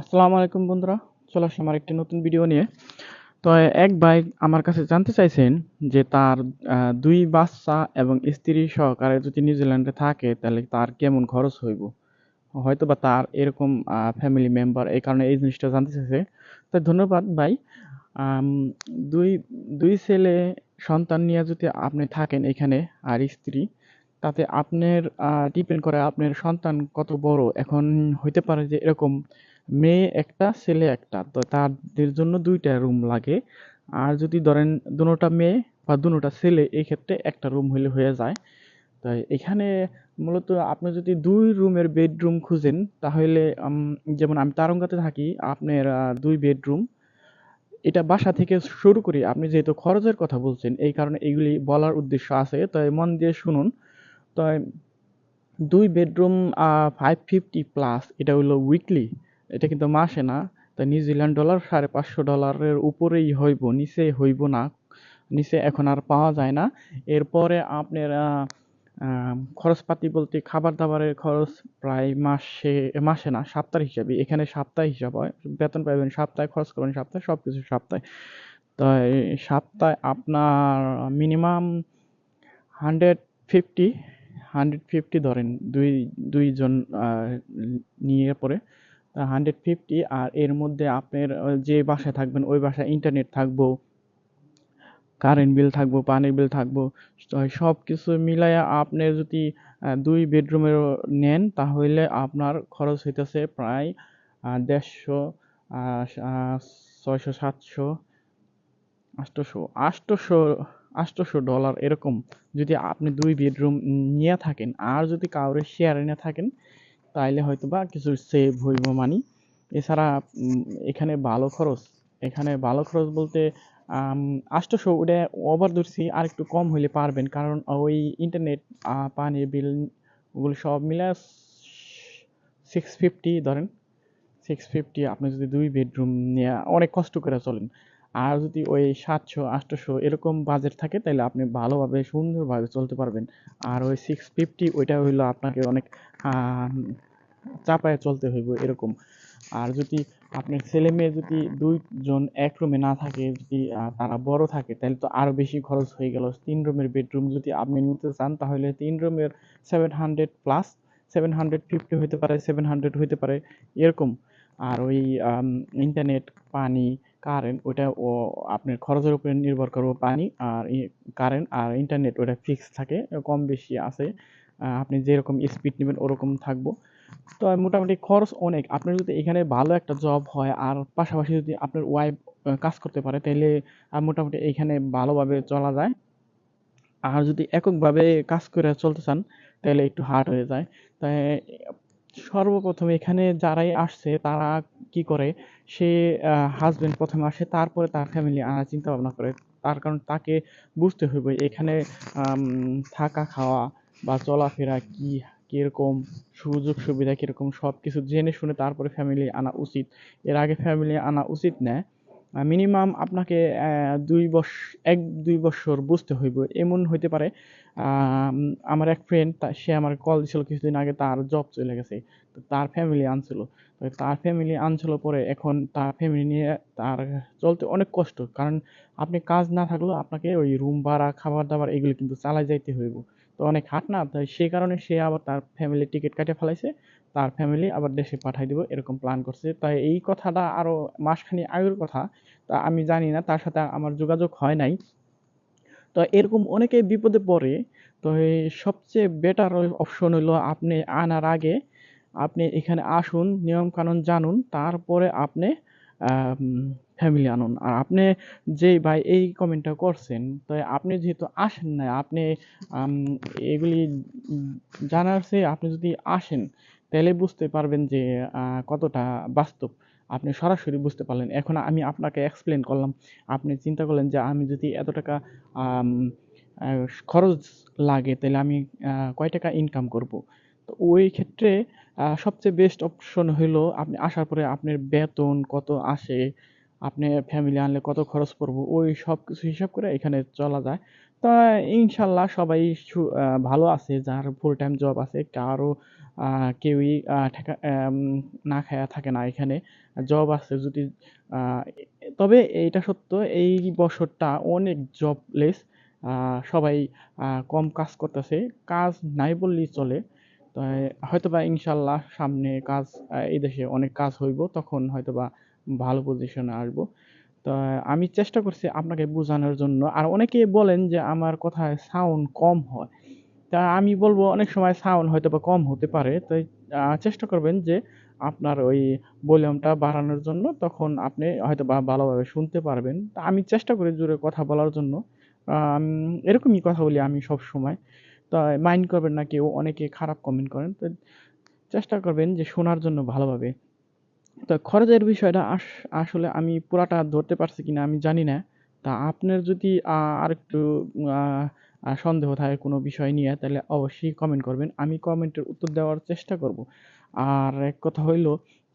আসসালামু আলাইকুম বন্ধুরা, চলে আসলাম আমার একটি নতুন ভিডিও নিয়ে। তো এক ভাই আমার কাছে জানতে চাইছেন যে তার দুই বাচ্চা এবং স্ত্রী সহকারে যদি নিউজিল্যান্ডে থাকে, তাহলে তার কেমন খরচ হইব? হয়তো বা তার এরকম ফ্যামিলি মেম্বার এই কারণে এই জিনিসটা জানতে চাইছে। তাই ধন্যবাদ ভাই। দুই দুই ছেলে সন্তান নিয়ে যদি আপনি থাকেন এখানে আর স্ত্রী, তাতে আপনার ডিপেন্ড করে আপনার সন্তান কত বড়? এখন হইতে পারে যে এরকম মেয়ে একটা, ছেলে একটা। তো তাদের জন্য দুইটা রুম লাগে। আর যদি ধরেন দুটোটা মেয়ে বা দুটোটা ছেলে এই ক্ষেত্রে একটা রুম হইলে হয়ে যায়। তাই এখানে মূলত আপনি যদি দুই রুমের বেডরুম খুঁজেন, তাহলে যেমন আমি তারঙ্গাতে থাকি, আপনার দুই বেডরুম এটা বাসা থেকে শুরু করি। আপনি যেহেতু খরচের কথা বলছেন, এই কারণে এগুলি বলার উদ্দেশ্য আছে। তাই মন দিয়ে শুনুন। তাই দুই বেডরুম ফাইভ ফিফটি প্লাস এটা হলো উইকলি এটা কিন্তু মাসে না তাই নিউজিল্যান্ড ডলার সাড়ে পাঁচশো ডলারের উপরেই হইব, নিচে হইব না, নিচে এখন আর পাওয়া যায় না। এরপরে আপনার খরচপাতি বলতে খাবার দাবারের খরচ প্রায় মাসে মাসে না সপ্তাহ হিসাবে, এখানে সপ্তাহ হিসাব হয়, বেতন পাইবেন সপ্তাহে, খরচ করবেন সপ্তাহে সব কিছু সপ্তাহে। তো এই সপ্তাহে আপনার minimum hundred fifty hundred fifty ধরেন, দুই, দুইজন নিয়ে পরে হান্ড্রেড ফিফটি আর এর মধ্যে আপনার যে বাসায় থাকবেন, ওই বাসায় ইন্টারনেট থাকব কারেন্ট বিল থাকব, পানির বিল থাকব সব কিছু মিলাইয়া আপনি যদি দুই বেডরুমের নেন, তাহলে আপনার খরচ হইতেছে প্রায় দেড়শো ছয়শো, সাতশো আটশোশো আটশোশো আটশোশো ডলার এরকম যদি আপনি দুই বেডরুম নিয়ে থাকেন। আর যদি কাউরে শেয়ারে নিয়ে থাকেন তাইলে হয়তো বা কিছু সেভ হইব মানি। এছাড়া এখানে ভালো খরচ। এখানে ভালো খরচ বলতে আটশোশো ওটা ওভার ধরছি, আর একটু কম হইলে পারবেন। কারণ ওই ইন্টারনেট পানির বিল ওগুলো সব মিলে সিক্স ফিফটি ধরেন। সিক্স ফিফটি আপনি যদি দুই বেডরুম নিয়ে অনেক কষ্ট করে চলেন। আর যদি ওই সাতশো আটশোশো এরকম বাজেট থাকে, তাহলে আপনি ভালোভাবে, সুন্দরভাবে চলতে পারবেন। আর ওই সিক্স ফিফটি ওইটা হইল আপনাকে অনেক চাপায় চলতে হইব এরকম। আর যদি আপনার ছেলে মেয়ে যদি দুইজন এক রুমে না থাকে, যদি তারা বড় থাকে, তাহলে তো আরও বেশি খরচ হয়ে গেল। তিন রুমের বেডরুম যদি আপনি নিতে চান, তাহলে তিন রুমের seven hundred plus seven hundred fifty হইতে পারে সেভেন হান্ড্রেড হইতে পারে, এরকম। আর ওই ইন্টারনেট পানি কারেন্ট ওটা ও আপনার খরচের উপরে নির্ভর করব পানি আর কারেন্ট আর ইন্টারনেট ওটা ফিক্স থাকে, কম বেশি আছে। আপনি যেরকম স্পিড নেবেন ওরকম থাকব। তো মোটামুটি খরচ অনেক। আপনার যদি এখানে ভালো একটা জব হয় আর পাশাপাশি যদি আপনার ওয়াইফ কাজ করতে পারে তাহলে মোটামুটি এখানে ভালোভাবে চলা যায়। আর যদি এককভাবে কাজ করে চলতে চান তাহলে একটু হার্ড হয়ে যায়। তাই সর্বপ্রথম এখানে যারাই আসছে, তারা কি করে? সে হাজবেন্ড প্রথমে আসে, তারপরে তার ফ্যামিলি আনার চিন্তা ভাবনা করে। তার কারণ তাকে বুঝতে হবে এখানে থাকা খাওয়া বা চলাফেরা কি, কীরকম, সুযোগ সুবিধা কীরকম সব কিছু জেনে শুনে তারপরে ফ্যামিলি আনা উচিত। এর আগে ফ্যামিলি আনা উচিত না। মিনিমাম আপনাকে দুই বস, এক, দুই বছর বুঝতে হইব। এমন হইতে পারে আমার এক ফ্রেন্ড সে আমার কল দিছিল কিছুদিন আগে, তার জব চলে গেছে। তো তার ফ্যামিলি আনছিল। তো তার ফ্যামিলি আনছিল পরে এখন তার ফ্যামিলি নিয়ে তার চলতে অনেক কষ্ট। কারণ আপনি কাজ না থাকলেও আপনাকে ওই রুম ভাড়া খাবার দাবার এগুলো কিন্তু চালাই যাইতে হইব। তো অনেক হাট না, তাই সেই কারণে সে আবার তার ফ্যামিলি টিকিট কাটে ফেলাইছে। তার ফ্যামিলি আবার দেশে পাঠাই দিব, এরকম প্ল্যান করছে। তাই এই কথাটা আরও মাসখানি আগের কথা, তা আমি জানি না, তার সাথে আমার যোগাযোগ হয় নাই। তো এরকম অনেকেই বিপদে পড়ে, তো সবচেয়ে বেটার অপশন হলো আপনি আনার আগে আপনি এখানে আসুন নিয়ম কানুন জানুন, তারপরে আপনি ফ্যামিলি আনুন। আর আপনি যে ভাই এই কমেন্টটা করছেন তো আপনি যেহেতু আসেন না আপনি এগুলি জানার চেয়ে আপনি যদি আসেন তাহলে বুঝতে পারবেন যে কতটা বাস্তব। আপনি সরাসরি বুঝতে পারলেন। এখন আমি আপনাকে এক্সপ্লেন করলাম। আপনি চিন্তা করলেন যে আমি যদি এত টাকা খরচ লাগে তাহলে আমি কয় টাকা ইনকাম করব? তো ওই ক্ষেত্রে সবচেয়ে বেস্ট অপশন হলো আপনি আসার পরে আপনার বেতন কত আসে, আপনি ফ্যামিলি আনলে কত খরচ পড়ব, ওই সব কিছু হিসাব করে এখানে চলা যায়। তা ইনশাল্লাহ সবাই ভালো আছে, যার ফুল টাইম জব আছে, কারও কেউই না খায়া থাকে না এখানে। জব আছে যদি তবে এইটা সত্য, এই বছরটা অনেক জবলেস সবাই কম কাজ করতেছে। কাজ নাই বললেই চলে। তো হয়তোবা ইনশাল্লাহ সামনে কাজ এই দেশে অনেক কাজ হইব, তখন হয়তোবা ভালো পজিশনে আসব। তো আমি চেষ্টা করছি আপনাকে বোঝানোর জন্য। আর অনেকে বলেন যে আমার কথায় সাউন্ড কম হয়। তা আমি বলব অনেক সময় সাউন্ড হয়তো বা কম হতে পারে। তাই চেষ্টা করবেন যে আপনার ওই ভলিউমটা বাড়ানোর জন্য, তখন আপনি হয়তো বা ভালোভাবে শুনতে পারবেন। তা আমি চেষ্টা করি জোরে কথা বলার জন্য। এরকমই কথা বলি আমি সব সময় তো মাইন্ড করবেন না কেউ অনেকে খারাপ কমেন্ট করেন তো চেষ্টা করবেন যে শোনার জন্য ভালোভাবে। তো খরচের বিষয়টা আসলে আমি পুরাটা ধরতে পারছি কিনা আমি জানি না। তা আপনার যদি আহ, আহ, সন্দেহ থাকে কোনো বিষয় নিয়ে তাহলে অবশ্যই কমেন্ট করবেন। আমি কমেন্টের উত্তর দেওয়ার চেষ্টা করব। আর এক কথা হইল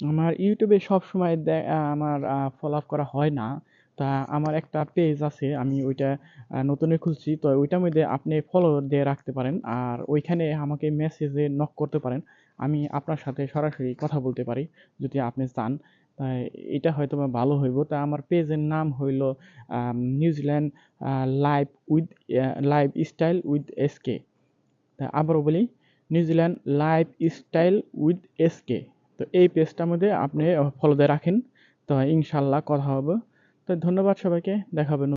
আমার ইউটিউবে সব সময় আমার ফলো আপ করা হয় না। তা আমার একটা পেজ আছে, আমি ওইটা নতুনই খুলছি। তো ওইটার মধ্যে আপনি ফলো দিয়ে রাখতে পারেন আর ওইখানে আমাকে মেসেজে নক করতে পারেন। আমি আপনার সাথে সরাসরি কথা বলতে পারি, যদি আপনি চান। তাই এটা হয়তো বা ভালো হইব। তা আমার পেজের নাম হইল New Zealand live with live style with SK তা আবারও বলি New Zealand live style with SK তো এই পেজটার মধ্যে আপনি ফলো দিয়ে রাখেন। তো ইনশাল্লাহ কথা হবে। তো ধন্যবাদ সবাইকে দেখা হবে